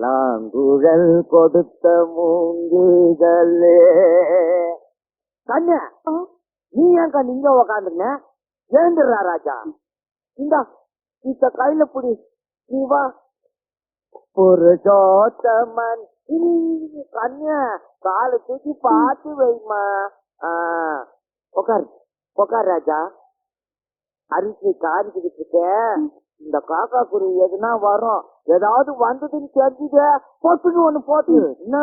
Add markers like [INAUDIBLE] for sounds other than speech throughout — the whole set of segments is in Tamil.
புல்லாங்குழல் கொடுத்த மூங்கில்களே. கண்ணு நீ ஏன் கண்ணு இங்க உக்காந்துருங்க ஏந்துடுறா ராஜா. இந்தா இந்த கையில புடி. நீ வா. புருஷோத்தமன். கண்ணு காலை தூக்கி பார்த்து வைமா ஆ, உக்கார் உக்கார் ராஜா. அரிசி காரிக்கிட்டு இருக்க. இந்த காக்கா குருவி எதுனா வரும் ஏதாவது வந்ததுன்னு தெரிஞ்சுக்க பொட்டுன்னு ஒண்ணு போட்டு. என்ன?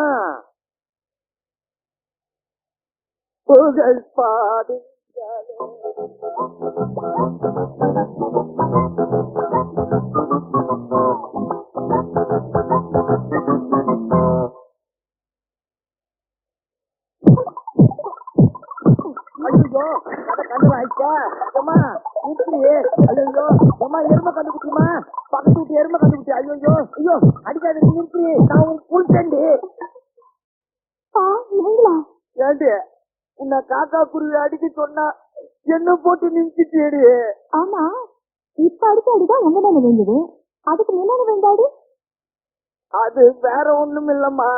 புகழ் பாடு வீட்டு எருமை கண்டுபிடிச்சு. ஐயோ ஐயோ அடிக்காத நிறுத்தி. நான் உன் புல்டண்டி ஏண்டி உன்னை காக்கா குருவி அடிக்க சொன்னா என்ன போட்டு நிறுத்திட்டேடி ஆமா இப்ப அடிக்க அடிதான் உங்க மேல விழுந்தது. அதுக்கு முன்னாடி விழுந்தாடி அது வேற ஒண்ணும் இல்லம்மா.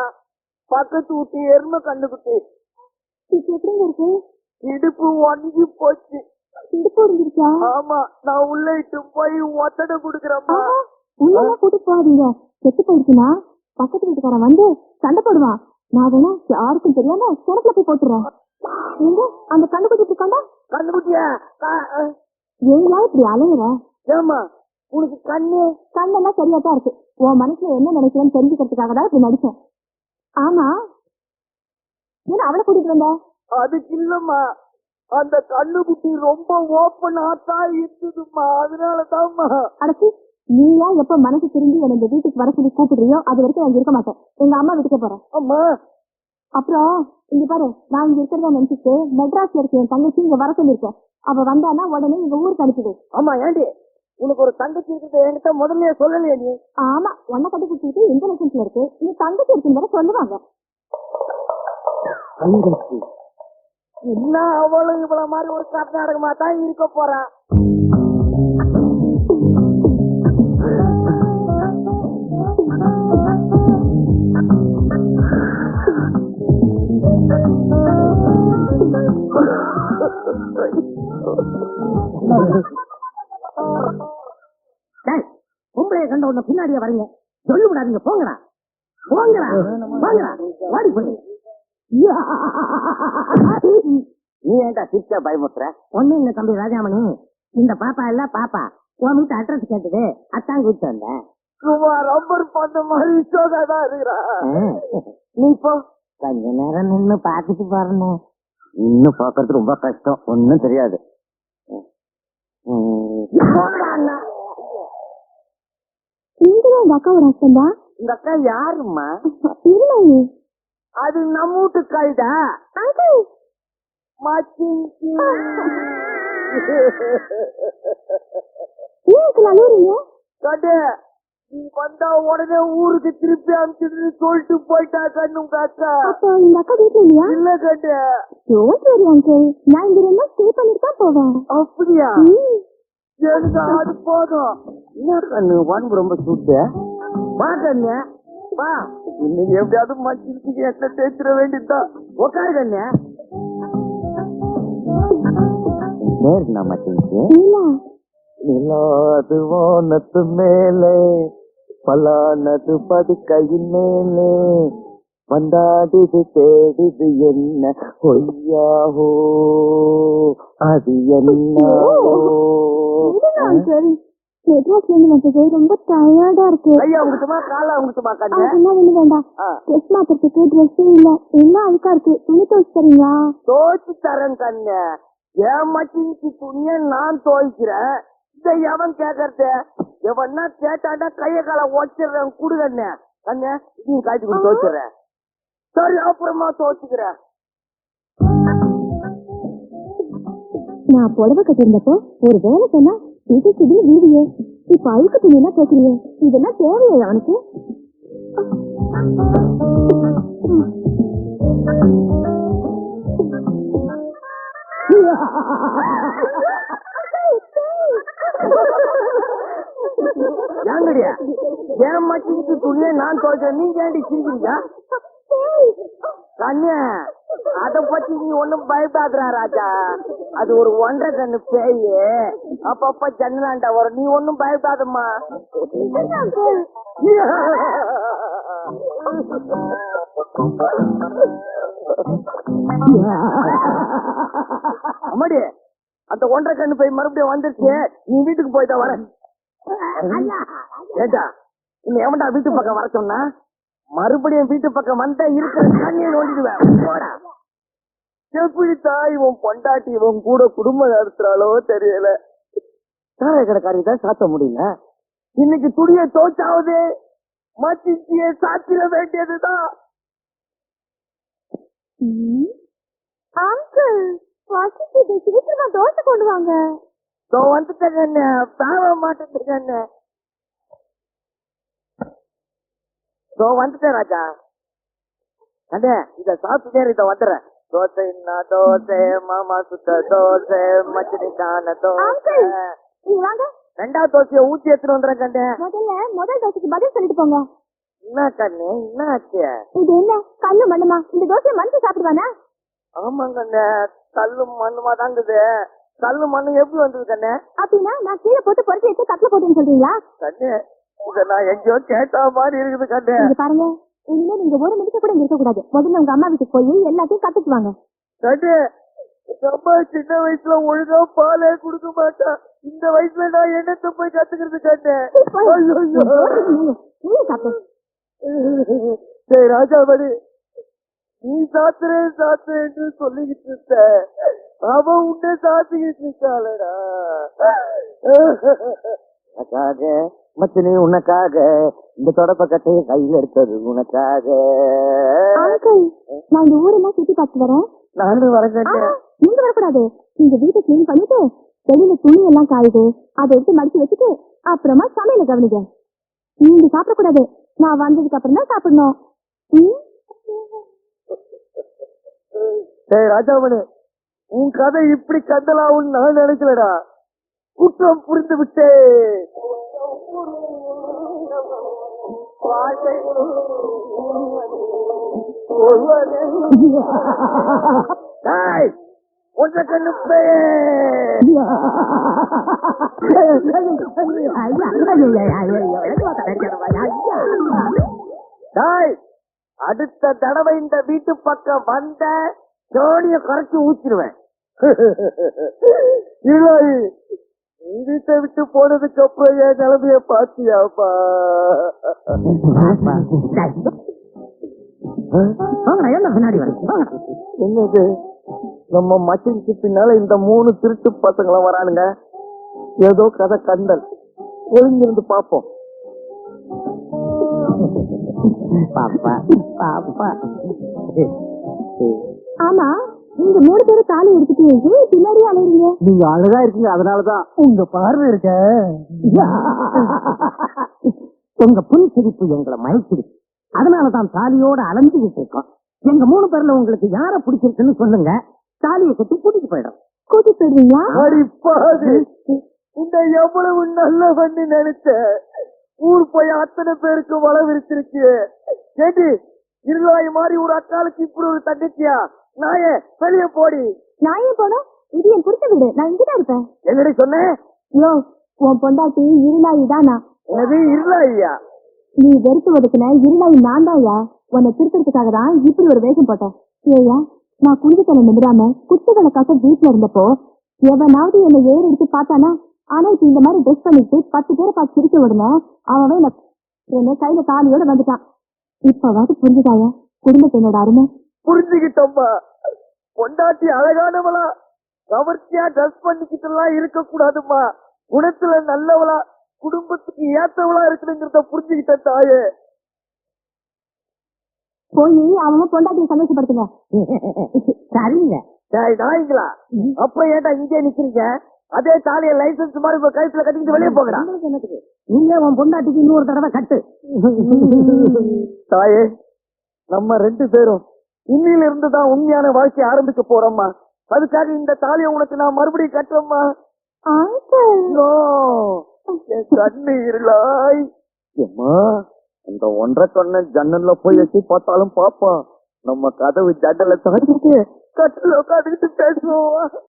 பக்கத்து வீட்டு எருமை கண்டுபிடிச்சு. இப்ப இருக்கு? இடுப்பு ஒன்கி போச்சு. இடுப்பு இருந்துருச்சா ஆமா நான் உள்ள இட்டு போய் ஒத்தடை குடுக்கறேம்மா. உள்ளெல்லாம் கூட்டிட்டு போகாதீங்க செத்து போயிடுச்சுன்னா பக்கத்து வீட்டுக்காரன் வந்து சண்டை போடுவான். நான் வேணா யாருக்கும் தெரியாம கிணத்துல போய் போட்டுறேன். எங்க அந்த கண்டுபிடிச்சு கண்டா கண்டுபிடிச்சியா ஏங்களா இப்படி அலையுற ஏமா உனக்கு கண்ணு? கண்ணெல்லாம் சரியா தான் இருக்கு. உன் மனசுல என்ன நினைக்கிறேன்னு தெரிஞ்சுக்கிறதுக்காக தான் இப்படி நடிச்சேன். ஆமா? ஏன்னா அவளை கூட்டிட்டு வந்த? அதுக்கு இல்லம்மா. அந்த கண்ணுக்குட்டி ரொம்ப ஓப்பன் ஆத்தா இருந்ததுமா அதனாலதாம்மா. அடச்சி நீயா எப்ப மனசு திரும்பி என்ன இந்த வீட்டுக்கு வர சொல்லி கூப்பிடுறியோ அது வரைக்கும் நான் இருக்க மாட்டேன். எங்க அம்மா வீட்டுக்கு போறேன். அம்மா. அப்புறம் இங்க பாரு நான் இங்க இருக்கிறதா நினைச்சிட்டு மெட்ராஸ்ல இருக்க என் தங்கச்சி இங்க வர சொல்லிருக்கேன் அவ வந்தானா உடனே இங்க ஊருக்கு அனுப்பிடு ஆமா ஏண்டி? உனக்கு ஒரு தங்கச்சி இருக்குது என்கிட்ட முதல்ல சொல்லலையே நீ? ஆமா உன்னை கட்டி குடிச்சிட்டு இந்த லட்சத்துல இருக்கு. நீ தங்கச்சி இருக்குன்னு சொல்லுவாங்க. தங்கச்சி. என்ன அவளும் இவ்வளவு மாதிரி ஒரு கர்நாடகமா தான் இருக்க போறா? பொம்பளைய கண்ட உடனே பின்னாடியே வரீங்க. சொல்லு விடாதீங்க போங்கடா. போங்கடா போங்கடா. ஓடி போய். நீ ஏன்டா சிரிச்சா பயமுத்துற ஒண்ணு இல்ல தம்பி ராஜாமணி. இந்த பாப்பா இல்ல பாப்பா. உன் வீட்டு அட்ரஸ் கேட்டது. அத்தான் கூப்பிட்டு வந்தேன். சும்மா ரப்பர் பண்ண மாதிரி சோகாதான் இருக்கிறா நீ போ. கொஞ்ச நேரம் நின்னு பாத்துட்டு பாருங்க இன்னும் பாக்குறது ரொம்ப கஷ்டம். ஒன்னும் தெரியாது. நீங்களும் அக்காவோட ஹஸ்பண்டா இந்த அக்கா யாரும்மா? இல்லை அது நம்ம வீட்டு காய்டா அங்கிள் மச்சிஞ்சி ஏன் அங்கிள் அழுவுறீங்க கண்டு நீ வந்தா உடனே ஊருக்கு திருப்பி அனுப்பிச்சுட்டு சொல்லிட்டு போயிட்டா கண்ணு உங்க அக்கா அப்போ இந்த அக்கா வீட்டுல இல்லையா இல்ல அங்கிள் நான் இங்க ஸ்டே பண்ணிட்டு தான் போவேன். அப்படியா. எனக்கு அது போதும். என்ன கண்ணு உடம்பு ரொம்ப சூட்டு வா கண்ணு வா. இன்னைக்கு எப்படியாவது மச்சிஞ்சிக்கு என்ன தேய்ச்சிட வேண்டியதுதான் உட்காரு கண்ணு. பேர் மச்சிஞ்சி இல்ல நிலாது வானத்து மேலே பலானது படுக்கையின் மேலே வந்தாடுது தேடுது என்ன பொய்யாவோ அது இருந்து வந்தது. ரொம்ப டயர்டா இருக்கு. ஐயா உங்கட்டுமா காலா உங்கட்டுமா கண்ணு. அதெல்லாம் ஒண்ணு வேண்டாம். ட்ரெஸ் மாத்துறதுக்கு ட்ரெஸ்ஸே இல்ல. எல்லாம் அழுக்கா இருக்கு? துணி துவைச்சு தரீங்களா? தோச்சு தரேன் கண்ணு. மச்சின்க்கு துணிய நான் துவைக்கிறேன். இதை எவன் கேக்குறது? எவன்னா கேட்டாண்டா கைய கால ஒச்சிடுறேன் குடு கண்ணு கண்ணு இதையும் காய்ச்சி கொடுத்து துவைச்சிடுறேன் சரி அப்புறமா துவைச்சுக்கிறேன் நான் புடவை கட்டியிருந்தப்போ ஒரு வேலை சொன்னா இது இது வீடியோ இப்ப அழுக்கு துணி எல்லாம் துவைக்கிறீங்க. இதெல்லாம் தேவையா அவனுக்கு? [LAUGHS] [LAUGHS] ஏங்கடியா என் மச்சிக்கு துணியை நான் துவைக்கிறேன்? நீங்க ஏண்டி சிரிக்கிறீங்க? கண்ணு அத பத்தி நீ ஒண்ணும் பயப்படாதடா ராஜா. அது ஒரு ஒன்றரை கண்ணு பேய். அப்பப்ப ஜன்னலாண்டா வரும். நீ ஒண்ணும் பயப்படாதம்மா. அம்மாடி அந்த ஒன்றரை கண்ணு போய் மறுபடியும் வந்துருச்சு. நீ வீட்டுக்கு போயிட்டா வரேன். ஏட்டா இன்னும் எவன்டா வீட்டு பக்கம் வர சொன்னா? மறுபடியும் வீட்டு பக்கம் வந்தா இருக்கிற தண்ணியை நோண்டிடுவேன். போடா. எப்படி தாய் உன் பொண்டாட்டி உன் கூட குடும்பம் நடத்துறாளோ தெரியல. சாராய கடைக்காரி தான் சாத்த முடியல. இன்னைக்கு துணியை தோச்சாவது மச்சிச்சியை சாத்திர வேண்டியதுதான். அங்கிள் பசிக்குது சீக்கிரமா தோசை கொண்டு வாங்க. இதோ வந்துட்டேன் கண்ணு பாவ மாட்டேன் கண்ணு இதோ வந்துட்டேன் ராஜா. அண்ணே இத சாப்பிட்டு இத வந்துடுறேன். தோசை என்ன தோசை மாமா சுத்த தோசை மச்சினிக்கான தோசை. ரெண்டாவது தோசையை ஊத்தி எடுத்துட்டு வந்துடுறேன் கண்ணு. முதல்ல முதல் தோசைக்கு பதில் சொல்லிட்டு போங்க. என்ன கண்ணு என்ன ஆச்சு? இது என்ன கல்லு மண்ணுமா? இந்த தோசையை மனுஷன் சாப்பிடுவானா? ஆமாங்க கண்ணு. கல்லும் மண்ணுமா தாங்குது கல்லு மண்ணு எப்படி வந்தது கண்ணு அப்படின்னா நான் கீழே போட்டு பொறுத்து எடுத்து கட்டில போட்டுன்னு சொல்றீங்களா? கண்ணு இத நான் எங்கேயோ கேட்ட மாதிரி இருக்குது கண்ணு. இங்க பாருங்க. இனிமே நீங்க ஒரு நிமிஷம் கூட இருக்க கூடாது. முதல்ல உங்க அம்மா வீட்டுக்கு போய் எல்லாத்தையும் கத்துட்டு வாங்க. கண்ணு எங்க அம்மா சின்ன வயசுல ஒழுங்கா பாலே கொடுக்க மாட்டா. இந்த வயசுல நான் என்னத்த போய் கத்துக்கிறது கண்ணு? டேய் ராஜாமணி நீ சாத்துறேன் சாத்துறேன்னு சொல்லிக்கிட்டு இருந்த. அவன் உன்னை சாத்திக்கிட்டு இருக்காளடா உனக்காக மச்சனே உனக்காக இந்த தொடப்ப கட்டையை கையில எடுத்தது உனக்காக. நான் இந்த ஊரெல்லாம் சுத்தி பார்த்து வரேன். நானும் வர கட்டேன். நீங்க வரக்கூடாது. நீங்க வீட்டை கிளீன் பண்ணிட்டு வெளியில துணி எல்லாம் காயுது அதை எடுத்து மடிச்சு வச்சுட்டு அப்புறமா சமையல கவனிங்க. நீங்க சாப்பிடக்கூடாது. நான் வந்ததுக்கு அப்புறம் தான் சாப்பிடணும்? டேய் ராஜாமணி உன் கதை இப்படி கந்தலாவும் நான் நினைக்கலடா. குற்றம் புரிந்து விட்டேன். டேய், ஒற்றை கண்ணு டாய் அடுத்த தடவை இந்த வீட்டு பக்கம் வந்த ஜோடிய குறைச்சு ஊச்சிருவேன் [LAUGHS] இல்லை நீ வீட்டை விட்டு போனதுக்கு அப்புறம் என் நிலைமைய பாத்தியாப்பா என்னது? நம்ம மச்சிக்கு பின்னால இந்த மூணு திருட்டு பசங்களும் வரானுங்க. ஏதோ கதை கண்டல் ஒளிஞ்சிருந்து பாப்போம் பாப்பா பாப்பா. ஆமா. நீங்க மூணு பேரும் தாலி எடுத்துட்டு ஏன் பின்னாடியே அலைறீங்க நீங்க அழகா இருக்கீங்க அதனாலதான் உங்க பார்வை இருக்க. உங்க புன் சிரிப்பு எங்களை மயக்கிடுச்சு. அதனாலதான் தாலியோட அலைஞ்சுகிட்டு இருக்கோம். எங்க மூணு பேர்ல உங்களுக்கு யார பிடிச்சிருக்குன்னு சொல்லுங்க. தாலியை கட்டி கூட்டிட்டு போயிடும். கூட்டிட்டு போயிடுவீங்களா? இந்த எவ்வளவு நல்ல பண்ணி நினைச்ச? ஊர் போய் அத்தனை பேருக்கு வள விரிச்சிருச்சு. கேட்டி இருளாய் மாதிரி ஒரு அக்காளுக்கு இப்படி ஒரு தங்கச்சியா? நாயே வெளிய போடி. ஏன் போனோம் இது என் புடிச்ச வீடு. நான் இங்கதான் இருப்பேன். என்னடி சொன்னேன் யோ உன் பொண்டாட்டி இருளாயி தானா என்னது இருளாய்யா? நீ வெறுத்து ஒதுக்குன இருளாயி நான் தான்யா உன்னை திருத்தறதுக்காக தான் இப்படி ஒரு வேஷம் போட்டேன். ஏயா நான் குடித்தனை நிமிராம குத்துகளை காச வீட்டுல இருந்தப்போ எவனாவது என்னை ஏறு எடுத்து பார்த்தானா? ஆனா இப்ப இந்த மாதிரி ட்ரெஸ் பண்ணிட்டு பத்து பேரை பார்த்து சிரிக்க உடனே அவன் என்ன கையில தாலியோட வந்துட்டான். இப்பவாது புரிஞ்சுதாயா? குடும்பத்தினோட அருமை. புரிஞ்சுக்கிட்டோம்மா. பொண்டாட்டி அழகானவளா கவர்ச்சியா ட்ரெஸ் பண்ணிக்கிட்டு எல்லாம் இருக்க கூடாதும்மா குணத்துல நல்லவளா குடும்பத்துக்கு ஏத்தவளா இருக்கணுங்கிறத புரிஞ்சுக்கிட்ட தாயே. போய் அவன் பொண்டாட்டியை சந்தோஷப்படுத்துங்க. [LAUGHS] சரிங்க. நாய்ங்களா? அப்புறம் ஏன்டா இங்கே நிக்கிறீங்க? அதே தாலிய லைசன்ஸ் மாதிரி உங்க கழுத்துல கட்டிக்கிட்டு வெளியே என்னத்துக்கு? நீங்க உன் பொண்டாட்டிக்கு இன்னொரு தடவை கட்டு. [LAUGHS] தாயே நம்ம ரெண்டு பேரும் இன்னில இருந்து தான் உண்மையான வாழ்க்கைய ஆரம்பிக்க போறோம்மா. அதுக்காக இந்த தாலியை உனக்கு நான் மறுபடியும் கட்டுறோம்மா கண்ணு இருளாய் எம்மா இந்த ஒன்றரை கண்ண ஜன்னல்ல போய் எட்டி பார்த்தாலும் பாப்பா. நம்ம கதவு ஜன்னல திறந்துட்டு கட்டில உட்காந்துக்கிட்டு பேசுவோம்